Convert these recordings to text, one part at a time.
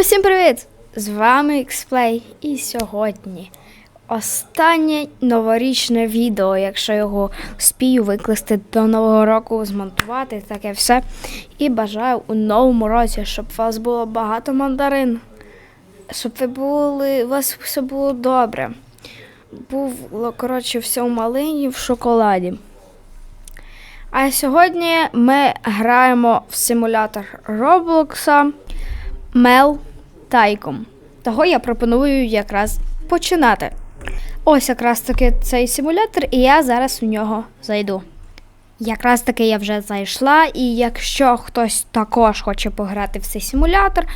Усім привіт! З вами Xplay і сьогодні останнє новорічне відео, якщо його спію викласти до Нового року, змонтувати, таке все. І бажаю у новому році, щоб у вас було багато мандарин, щоб ви були, у вас все було добре. Було, коротше, все в малині в шоколаді. А сьогодні ми граємо в симулятор Роблокса Мел Тайком. Того я пропоную якраз починати. Ось якраз таки цей симулятор, і я зараз у нього зайду. Якраз таки я вже зайшла, і якщо хтось також хоче пограти в цей симулятор,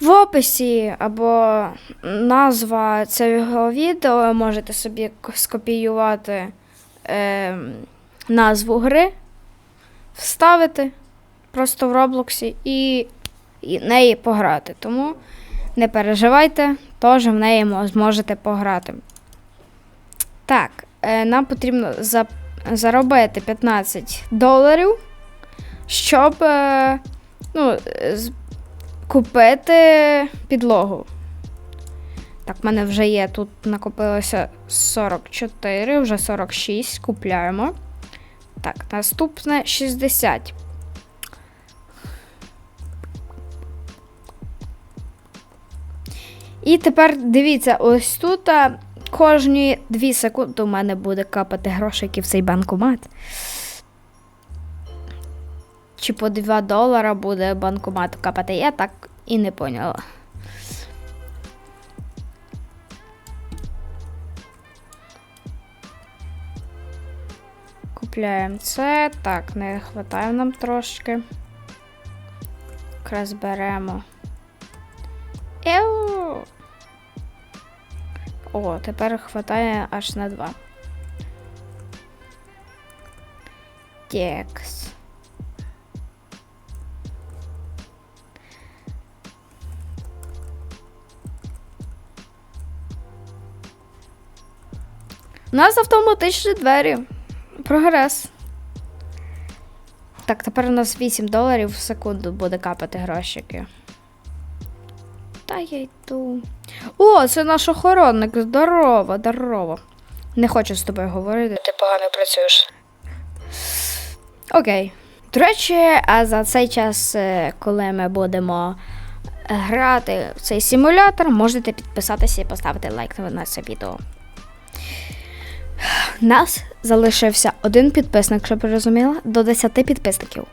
в описі або назва цього відео можете собі скопіювати е, назву гри, вставити просто в Роблоксі і, і неї пограти. Тому не переживайте, теж в неї зможете пограти. Так, е, нам потрібно за, заробити 15 доларів, щоб е, ну, купити підлогу. Так, в мене вже є тут накопилося 44, вже 46, купляємо. Так, наступне 60. І тепер дивіться, ось тут а, кожні 2 секунди у мене буде капати грошики в цей банкомат. Чи по 2 долара буде банкомат капати, я так і не поняла. Купляємо це. Так, не вистачає нам трошки. Якраз беремо. Еу. О, тепер хватає аж на два. Текс. У нас автоматичні двері. Прогрес. Так, тепер у нас 8 доларів в секунду буде капати грошики. Та я йду. О, це наш охоронник. Здорово, здорово. Не хочу з тобою говорити. Ти погано працюєш. Окей. До речі, а за цей час, е, коли ми будемо грати в цей симулятор, можете підписатися і поставити лайк на це відео. Нас залишився один підписник, щоб ви розуміли, до 10 підписників.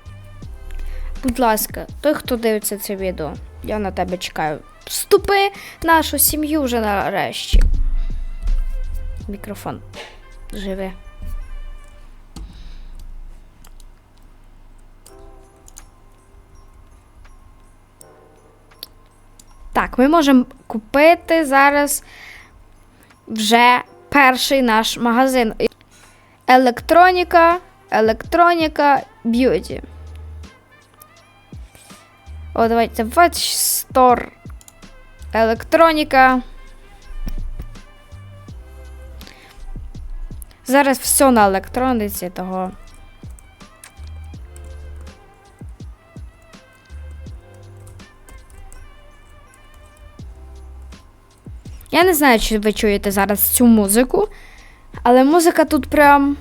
Будь ласка, той, хто дивиться це відео, я на тебе чекаю. Вступи нашу сім'ю вже нарешті. Мікрофон живе. Так, ми можемо купити зараз вже перший наш магазин. Електроніка, електроніка, б'юті. О, давайте Watch Store. Електроніка. Зараз все на електроніці того. Я не знаю, чи ви чуєте зараз цю музику, але музика тут прям.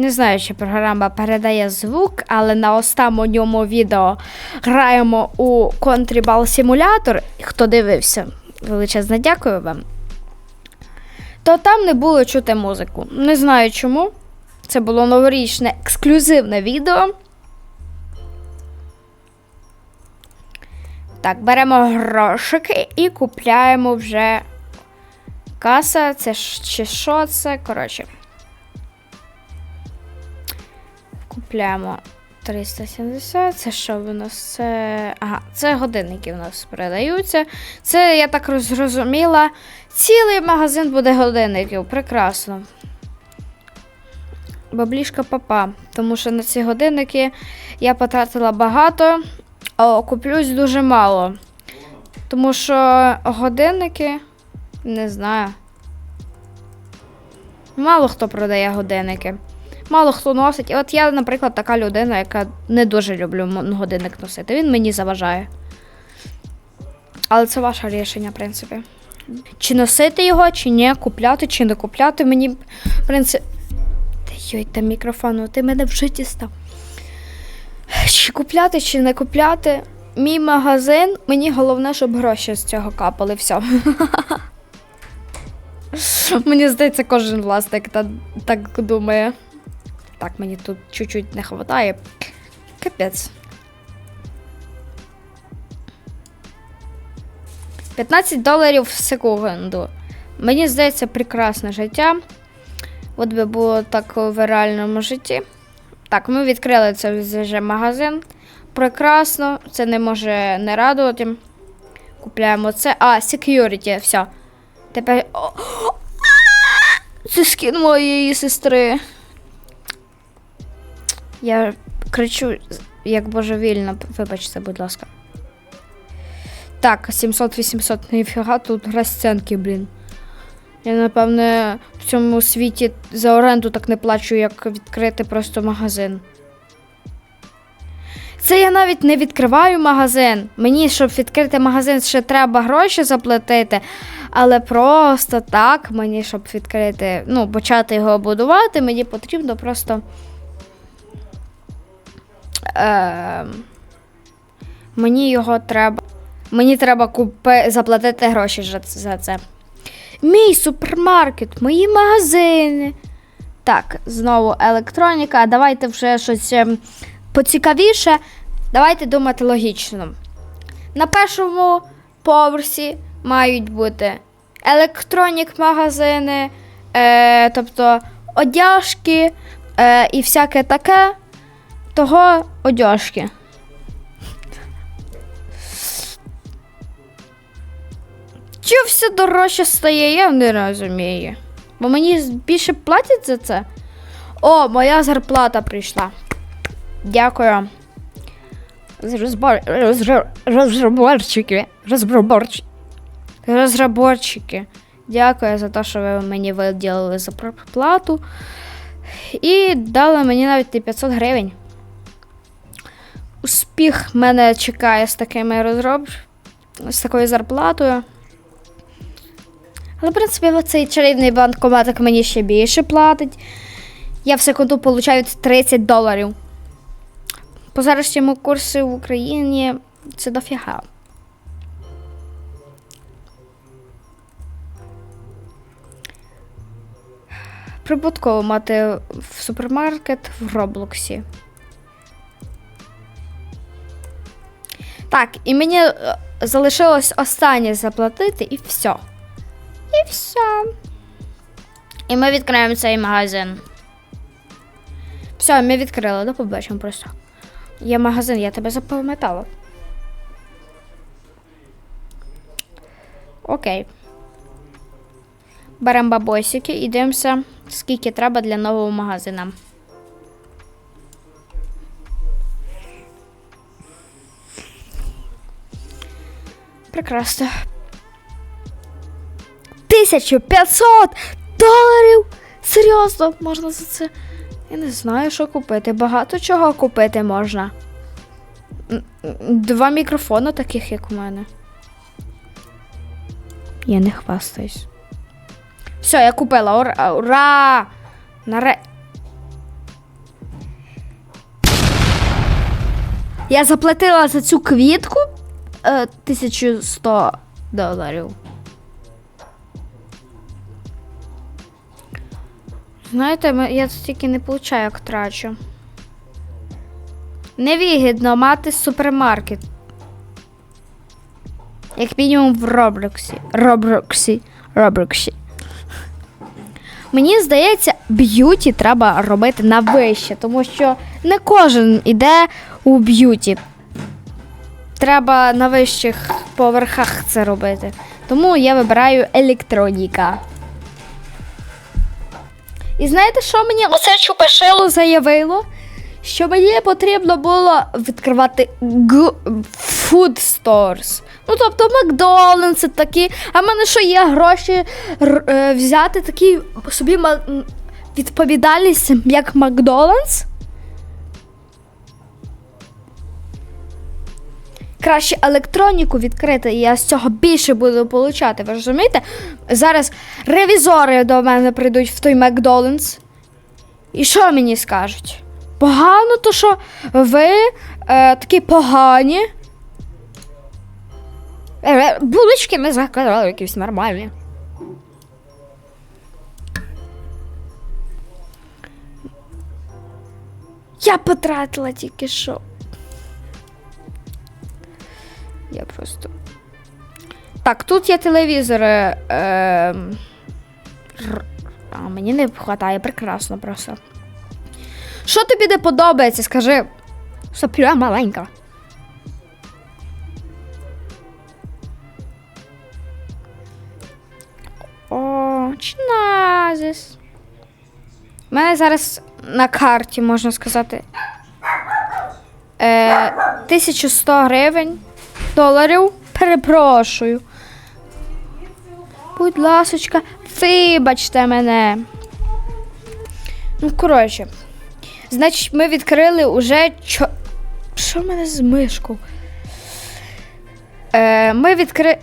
Не знаю, чи програма передає звук, але на останньому відео граємо у Contribal Simulator. Хто дивився, величезне дякую вам. То там не було чути музику. Не знаю чому. Це було новорічне ексклюзивне відео. Так, беремо грошики і купляємо вже каса. Це чи що це? Коротше. Купляємо 370. Це що в нас? Це. Ага, це годинники у нас продаються. Це, я так роз- зрозуміла. Цілий магазин буде годинників. Прекрасно. Баблішка папа. Тому що на ці годинники я потратила багато, а куплюсь дуже мало. Тому що годинники. Не знаю. Мало хто продає годинники. Мало хто носить. І от я, наприклад, така людина, яка не дуже люблю годинник носити. Він мені заважає. Але це ваше рішення, в принципі. Чи носити його, чи ні, купляти, чи не купляти. Мені, в принципі. Йой, та мікрофон, ти мене в житті став. Чи купляти, чи не купляти. Мій магазин, мені головне, щоб гроші з цього капали. Все. Мені здається, кожен власник та, так думає. Так, мені тут чуть-чуть не вистачає. Капець. 15 доларів в секунду. Мені здається, прекрасне життя. От би було так в реальному житті. Так, ми відкрили цей вже магазин. Прекрасно, це не може не радувати. Купляємо це. А, security, все. Тепер. Це скін моєї сестри. Я кричу як божевільна, вибачте, будь ласка. Так, 700-800, ніфіга тут розцінки, блін. Я, напевне, в цьому світі за оренду так не плачу, як відкрити просто магазин. Це я навіть не відкриваю магазин. Мені, щоб відкрити магазин, ще треба гроші заплатити. Але просто так, мені, щоб відкрити, ну, почати його будувати, мені потрібно просто. Е, мені його треба. Мені треба купи, заплатити гроші за- це. Мій супермаркет, мої магазини. Так, знову електроніка. Давайте вже щось ем, поцікавіше. Давайте думати логічно. На першому поверсі мають бути електронік магазини, е, тобто одяжки е, і всяке таке. Того одяжки. Чого все дорожче стає, я не розумію. Бо мені більше платять за це. О, моя зарплата прийшла. Дякую. Розбор... розро- Розроборчики. Дякую за те, що ви мені виділили зарплату. І дали мені навіть і 500 гривень. Успіх мене чекає з такими розроб... з такою зарплатою. Але, в принципі, цей чарівний банкоматик мені ще більше платить. Я в секунду получаю 30 доларів. По зарашньому курсі в Україні це дофіга. Прибутково мати в супермаркет в Роблоксі. Так, і мені е, залишилось останнє заплатити і все. І все. І ми відкриємо цей магазин. Все, ми відкрили, до побачимо просто. Є магазин, я тебе запам'ятала. Окей. Беремо бабосики і дивимося, скільки треба для нового магазина. Прекрасно. 1500 доларів! Серйозно, можна за це. Я не знаю, що купити. Багато чого купити можна. Два мікрофони таких, як у мене. Я не хвастаюсь. Все, я купила. Ура! Ура! Наре... Я заплатила за цю квітку е, 1100 доларів. Знаєте, я стільки не получаю, як трачу. Невигідно мати супермаркет. Як мінімум в Роблоксі. Роблоксі. Роблоксі. Мені здається, б'юті треба робити на вище, тому що не кожен іде у б'юті. Треба на вищих поверхах це робити. Тому я вибираю електроніка. І знаєте, що мені оце чупашило заявило? Що мені потрібно було відкривати food stores. Ну, тобто Макдональдс такі. А в мене що є гроші е, взяти такий собі відповідальність як Макдональдс? Краще електроніку відкрити, і я з цього більше буду получати. Ви розумієте? Зараз ревізори до мене прийдуть в той Макдональдс. І що мені скажуть? Погано, то що ви е, такі погані. Е, булочки ми заказали якісь нормальні. Я потратила тільки що. Я просто. Так, тут є телевізори. Е, р- а, мені не вистачає прекрасно просто. Що тобі не подобається, скажи. Сопля маленька. О, чиназис. У мене зараз на карті, можна сказати. Е, 1100 гривень доларів. Перепрошую. Будь ласочка, вибачте мене. Ну, коротше. Значить, ми відкрили уже чо. Що в мене з мишкою? Е, ми відкрили.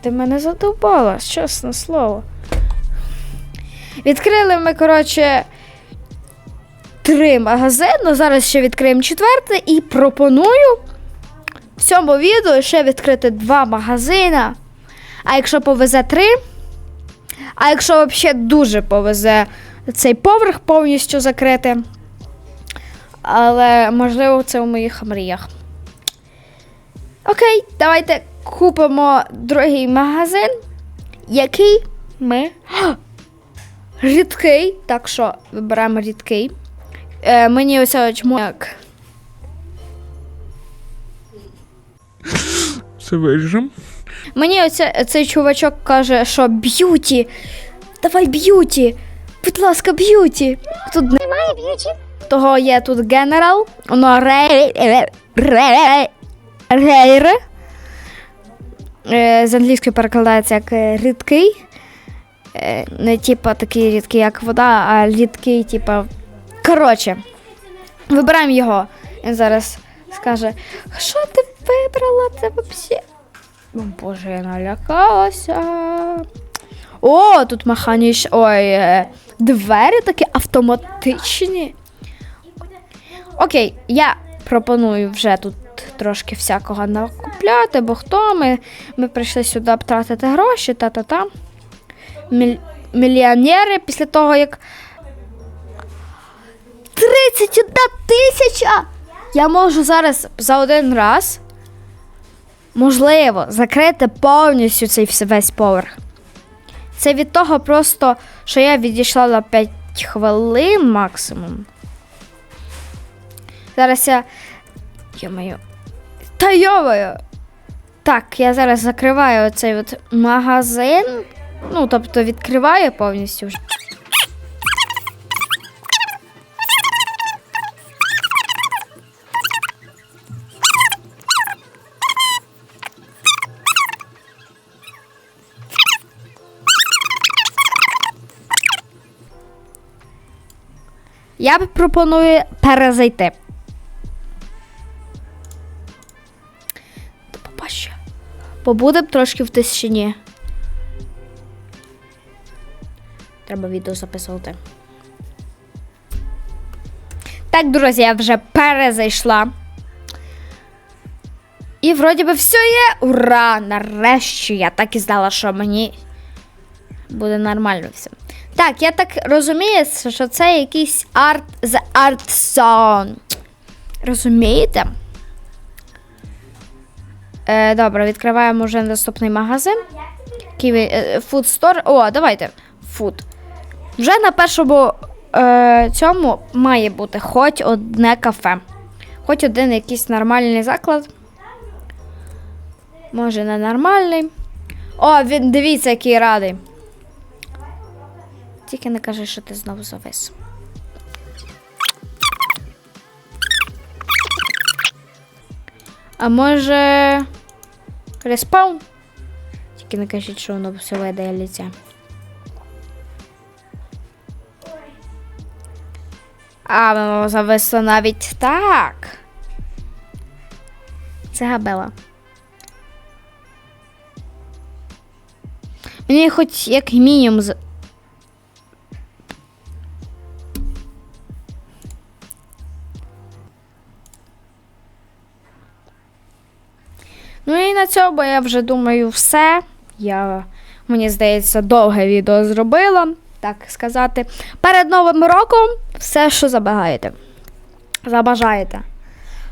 Ти мене задовбала, чесне слово. Відкрили ми, коротше, три магазини. Зараз ще відкриємо четвертий і пропоную в цьому відео ще відкрити два магазини. А якщо повезе три, а якщо взагалі дуже повезе цей поверх повністю закрити. Але можливо це у моїх мріях. Окей, давайте купимо другий магазин, який ми. Га! Рідкий. Так що вибираємо рідкий. Е, мені оце чмояк. Це виріжем. Мені оце, цей чувачок каже, що б'юті. Давай б'юті. Будь ласка, б'юті. Тут немає б'юті. Того є тут генерал. Воно рей. Е, З англійської перекладається як рідкий. Е, Не типа такий рідкий, як вода, а рідкий, типа. Коротше, вибираємо його. Він зараз скаже: що ти вибрала? Це взагалі. О, Боже, я налякалася. О, тут механіч. Ой, е, двері такі автоматичні. Окей, я пропоную вже тут трошки всякого накупляти, бо хто ми? Ми прийшли сюди тратити гроші, та-та-та. Міль... Мільйонери після того, як. 31 тисяча! Я можу зараз за один раз можливо, закрити повністю цей весь поверх. Це від того просто, що я відійшла на 5 хвилин максимум. Зараз я. Йомаю. Та йомаю! Так, я зараз закриваю цей магазин. Ну, тобто відкриваю повністю Я пропоную перезайти. До побачення. Побудем трошки в тишині. Треба відео записувати. Так, друзі, я вже перезайшла. І вроді би все є. Ура! Нарешті я так і знала, що мені буде нормально все. Так, я так розумію, що це якийсь арт Art Zone. Розумієте? Е, добре, відкриваємо вже наступний магазин. Е, Food Store. О, давайте. Food. Вже на першому е, цьому має бути хоч одне кафе. Хоч один якийсь нормальний заклад. Може, не нормальний. О, він дивіться, який радий. Тільки не кажи, що ти знову завис. А може. Респаун? Тільки не кажіть, що воно все видає ліця. А, воно зависло навіть так. Це габела. Мені хоч як мінімум Ну і на цьому я вже думаю все. Я, мені здається, довге відео зробила, так сказати. Перед Новим роком все, що забагаєте. Забажаєте.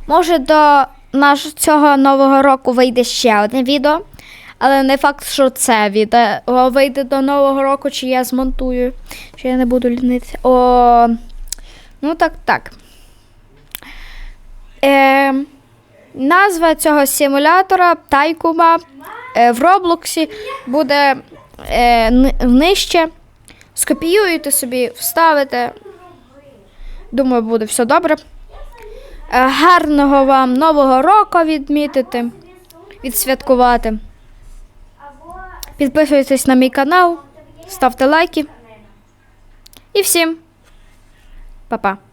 Може, до наш, цього нового року вийде ще одне відео, але не факт, що це відео вийде до Нового року, чи я змонтую, чи я не буду лінитися. О, ну так, так. Е, назва цього симулятора Тайкума е, в Роблоксі буде е, нижче. Скопіюєте собі, вставите. Думаю, буде все добре. Е, Гарного вам нового року відмітити, відсвяткувати. Підписуйтесь на мій канал, ставте лайки. І всім па-па.